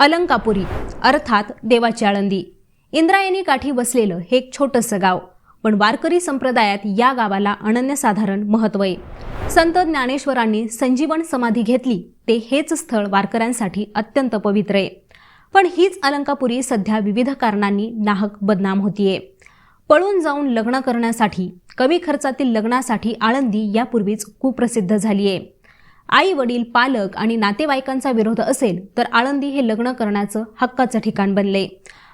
अलंकापुरी अर्थात देवाची आळंदी. इंद्रायणी काठी वसलेलं हे एक छोटंसं गाव. पण वारकरी संप्रदायात या गावाला अनन्यसाधारण महत्त्व आहे. संत ज्ञानेश्वरांनी संजीवन समाधी घेतली ते हेच स्थळ वारकऱ्यांसाठी अत्यंत पवित्र आहे. पण हीच अलंकापुरी सध्या विविध कारणांनी नाहक बदनाम होतीये. पळून जाऊन लग्न करण्यासाठी कमी खर्चातील लग्नासाठी आळंदी यापूर्वीच कुप्रसिद्ध झाली आहे आई वडील पालक आणि नातेवाईकांचा विरोध असेल तर आळंदी हे लग्न करण्याचं हक्काचं ठिकाण बनले.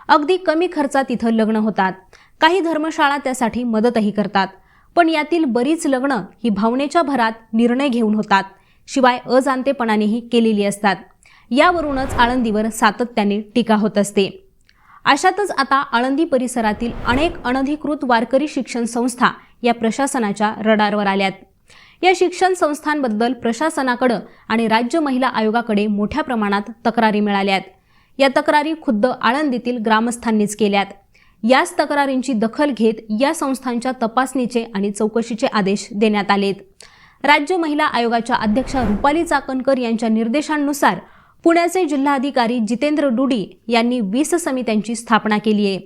अगदी कमी खर्चात इथं लग्न होतात. काही धर्मशाळा त्यासाठी मदतही करतात. पण यातील बरीच लग्न ही भावनेच्या भरात निर्णय घेऊन होतात. शिवाय अजाणतेपणानेही केलेली असतात. यावरूनच आळंदीवर सातत्याने टीका होत असते. अशातच आता आळंदी परिसरातील अनेक अनधिकृत वारकरी शिक्षण संस्था या प्रशासनाच्या रडारवर आल्यात. या शिक्षण संस्थांबद्दल प्रशासनाकडं आणि राज्य महिला आयोगाकडे मोठ्या प्रमाणात तक्रारी मिळाल्यात या तक्रारी खुद्द आळंदीतील ग्रामस्थांनीच केल्यात. याच तक्रारींची दखल घेत या संस्थांच्या तपासणीचे आणि चौकशीचे आदेश देण्यात आलेत. राज्य महिला आयोगाच्या अध्यक्षा रुपाली चाकणकर यांच्या निर्देशांनुसार पुण्याचे जिल्हाधिकारी जितेंद्र डुडी यांनी वीस समित्यांची स्थापना केली आहे.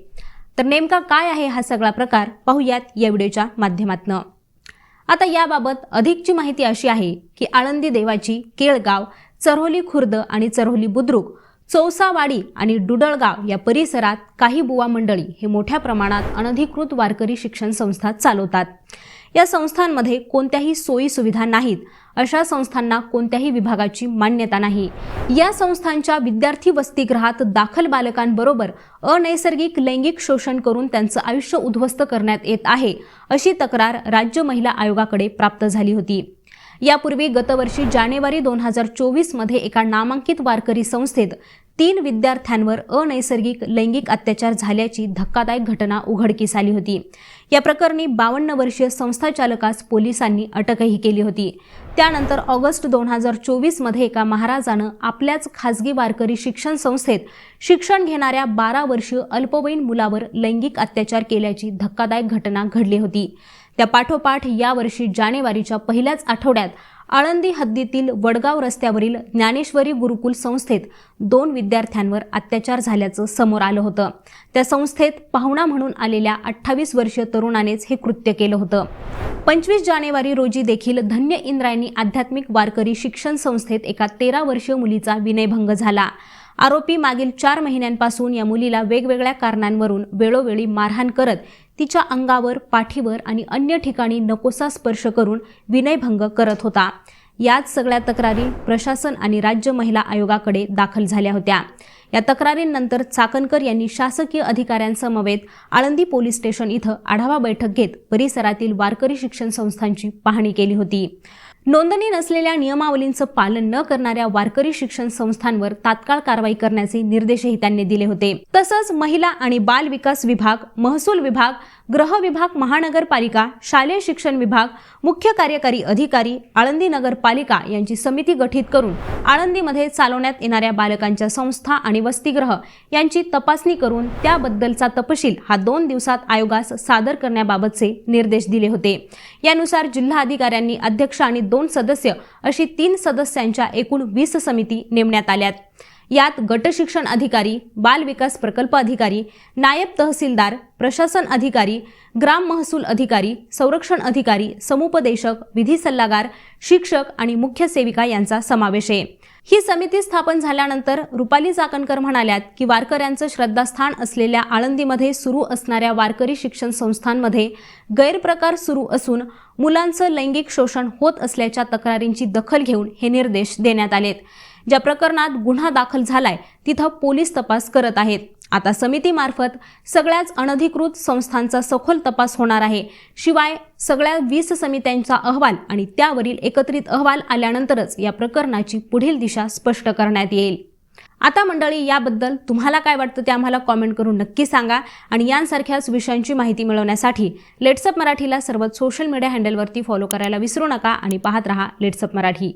तर नेमका काय आहे हा सगळा प्रकार पाहूयात या व्हिडिओच्या माध्यमातनं. आता याबाबत अधिकची माहिती अशी आहे की आळंदी देवाची केळगाव चरोली खुर्द आणि चरोली बुद्रुक चौसावाडी आणि डुडळगाव या परिसरात काही बुवा मंडळी हे मोठ्या प्रमाणात अनधिकृत वारकरी शिक्षण संस्था चालवतात. या संस्थांमध्ये कोणत्याही सोयी सुविधा नाहीत अशा संस्थांना कोणत्याही विभागाची मान्यता नाही. या संस्थांच्या विद्यार्थी वसतिगृहात दाखल बालकांबरोबर अनैसर्गिक लैंगिक शोषण करून त्यांचं आयुष्य उद्ध्वस्त करण्यात येत आहे अशी तक्रार राज्य महिला आयोगाकडे प्राप्त झाली होती. यापूर्वी गतवर्षी जानेवारी दोन हजार चोवीसमध्ये एका नामांकित वारकरी संस्थेत तीन विद्यार्थ्यांवर अनैसर्गिक लैंगिक अत्याचार झाल्याची धक्कादायक घटना उघडकीस आली होती. या प्रकरणी बावन्न वर्षीय संस्थाचालकास पोलिसांनी अटकही केली होती. त्यानंतर ऑगस्ट दोन हजार चोवीसमध्ये एका महाराजानं आपल्याच खासगी वारकरी शिक्षण संस्थेत शिक्षण घेणाऱ्या बारा वर्षीय अल्पवयीन मुलावर लैंगिक अत्याचार केल्याची धक्कादायक घटना घडली होती. त्या पाठोपाठ यावर्षी जानेवारीच्या पहिल्याच आठवड्यात आळंदी हद्दीतील वडगाव रस्त्यावरील ज्ञानेश्वरी गुरुकुल संस्थेत दोन विद्यार्थ्यांवर अत्याचार झाल्याचं समोर आलं होतं. त्या संस्थेत पाहुणा म्हणून आलेल्या अठ्ठावीस वर्षीय तरुणानेच हे कृत्य केलं होतं. पंचवीस जानेवारी रोजी देखील धन्य इंद्रायणी आध्यात्मिक वारकरी शिक्षण संस्थेत एका तेरा वर्षीय मुलीचा विनयभंग झाला. आरोपी मागील चार महिन्यांपासून या मुलीला वेगवेगळ्या कारणांवरून वेळोवेळी मारहाण करत तिच्या अंगावर पाठीवर आणि अन्य ठिकाणी नकोसा स्पर्श करून विनयभंग करत होता. याच सगळ्या तक्रारी प्रशासन आणि राज्य महिला आयोगाकडे दाखल झाल्या होत्या. या तक्रारींनंतर चाकणकर यांनी शासकीय अधिकाऱ्यांसमवेत आळंदी पोलीस स्टेशन इथं आढावा बैठक घेत परिसरातील वारकरी शिक्षण संस्थांची पाहणी केली होती. नोंदणी नसलेल्या नियमावलींचं पालन न करणाऱ्या वारकरी शिक्षण संस्थांवर तात्काळ कारवाई करण्याचे निर्देशही त्यांनी दिले होते. तसंच महिला आणि बाल विकास विभाग महसूल विभाग गृह विभाग महानगरपालिका शालेय शिक्षण विभाग मुख्य कार्यकारी अधिकारी आळंदी नगरपालिका यांची समिती गठीत करून आळंदीमध्ये चालवण्यात येणाऱ्या बालकांच्या संस्था आणि वसतिगृह यांची तपासणी करून त्याबद्दलचा तपशील हा दोन दिवसात आयोगास सादर करण्याबाबतचे निर्देश दिले होते. यानुसार जिल्हा अधिकाऱ्यांनी अध्यक्ष आणि दोन दोन सदस्य अशी तीन सदस्यांच्या एकूण वीस समिती नेमण्यात आल्यात. यात गट शिक्षण अधिकारी बाल विकास प्रकल्प अधिकारी नायब तहसीलदार प्रशासन अधिकारी ग्राम महसूल अधिकारी संरक्षण अधिकारी समुपदेशक विधी सल्लागार शिक्षक आणि मुख्य सेविका यांचा समावेश आहे. ही समिती स्थापन झाल्यानंतर रुपाली चाकणकर म्हणाल्यात की वारकऱ्यांचं श्रद्धास्थान असलेल्या आळंदीमध्ये सुरू असणाऱ्या वारकरी शिक्षण संस्थांमध्ये गैरप्रकार सुरू असून मुलांचं लैंगिक शोषण होत असल्याच्या तक्रारींची दखल घेऊन हे निर्देश देण्यात आलेत. ज्या प्रकरणात गुन्हा दाखल झालाय तिथं पोलीस तपास करत आहेत. आता समितीमार्फत सगळ्याच अनधिकृत संस्थांचा सखोल तपास होणार आहे. शिवाय सगळ्या वीस समित्यांचा अहवाल आणि त्यावरील एकत्रित अहवाल आल्यानंतरच या प्रकरणाची पुढील दिशा स्पष्ट करण्यात येईल. आता मंडळी याबद्दल तुम्हाला काय वाटतं ते आम्हाला कॉमेंट करून नक्की सांगा आणि यांसारख्याच विषयांची माहिती मिळवण्यासाठी लेट्सअप मराठीला सर्व सोशल मीडिया हँडलवरती फॉलो करायला विसरू नका आणि पाहत रहा लेट्सअप मराठी.